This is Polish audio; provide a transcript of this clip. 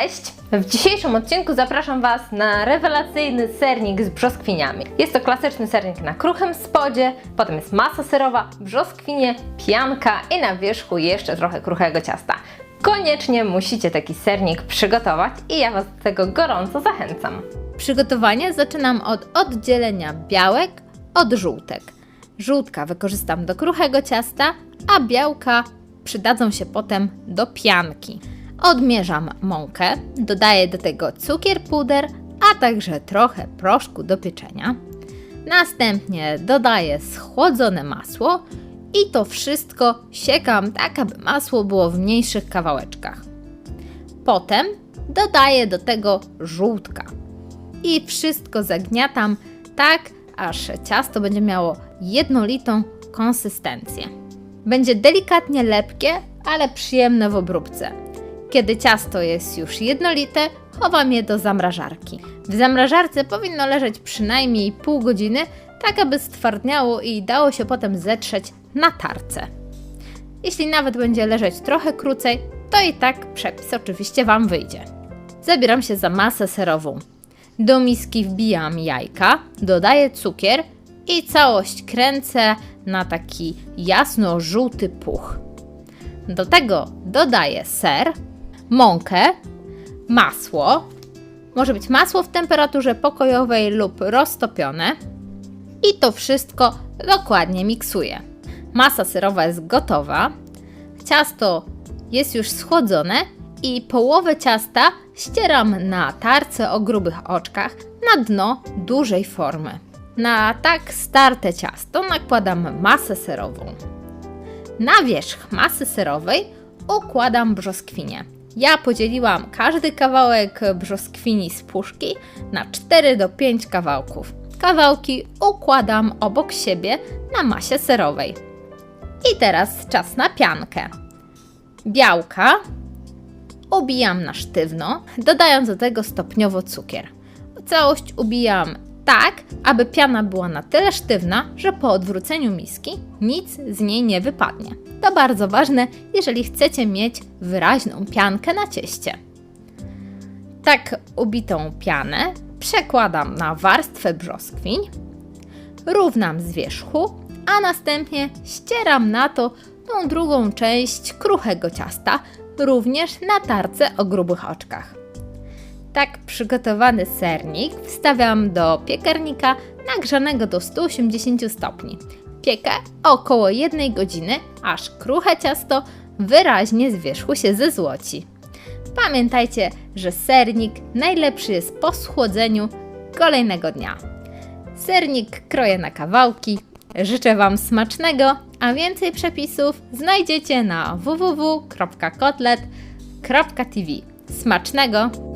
Cześć! W dzisiejszym odcinku zapraszam Was na rewelacyjny sernik z brzoskwiniami. Jest to klasyczny sernik na kruchym spodzie, potem jest masa serowa, brzoskwinie, pianka i na wierzchu jeszcze trochę kruchego ciasta. Koniecznie musicie taki sernik przygotować i ja Was do tego gorąco zachęcam. Przygotowanie zaczynam od oddzielenia białek od żółtek. Żółtka wykorzystam do kruchego ciasta, a białka przydadzą się potem do pianki. Odmierzam mąkę, dodaję do tego cukier puder, a także trochę proszku do pieczenia. Następnie dodaję schłodzone masło i to wszystko siekam tak, aby masło było w mniejszych kawałeczkach. Potem dodaję do tego żółtka i wszystko zagniatam tak, aż ciasto będzie miało jednolitą konsystencję. Będzie delikatnie lepkie, ale przyjemne w obróbce. Kiedy ciasto jest już jednolite, chowam je do zamrażarki. W zamrażarce powinno leżeć przynajmniej pół godziny, tak aby stwardniało i dało się potem zetrzeć na tarce. Jeśli nawet będzie leżeć trochę krócej, to i tak przepis oczywiście Wam wyjdzie. Zabieram się za masę serową. Do miski wbijam jajka, dodaję cukier i całość kręcę na taki jasno-żółty puch. Do tego dodaję ser, mąkę, masło. Może być masło w temperaturze pokojowej lub roztopione. I to wszystko dokładnie miksuję. Masa serowa jest gotowa. Ciasto jest już schłodzone i połowę ciasta ścieram na tarce o grubych oczkach na dno dużej formy. Na tak starte ciasto nakładam masę serową. Na wierzch masy serowej układam brzoskwinie. Ja podzieliłam każdy kawałek brzoskwini z puszki na 4 do 5 kawałków. Kawałki układam obok siebie na masie serowej. I teraz czas na piankę. Białka ubijam na sztywno, dodając do tego stopniowo cukier. Całość ubijam tak, aby piana była na tyle sztywna, że po odwróceniu miski nic z niej nie wypadnie. To bardzo ważne, jeżeli chcecie mieć wyraźną piankę na cieście. Tak ubitą pianę przekładam na warstwę brzoskwiń, równam z wierzchu, a następnie ścieram na to tą drugą część kruchego ciasta, również na tarce o grubych oczkach. Tak przygotowany sernik wstawiam do piekarnika nagrzanego do 180 stopni. Piekę około 1 godziny, aż kruche ciasto wyraźnie z wierzchu się zezłoci. Pamiętajcie, że sernik najlepszy jest po schłodzeniu kolejnego dnia. Sernik kroję na kawałki. Życzę Wam smacznego, a więcej przepisów znajdziecie na www.kotlet.tv. Smacznego!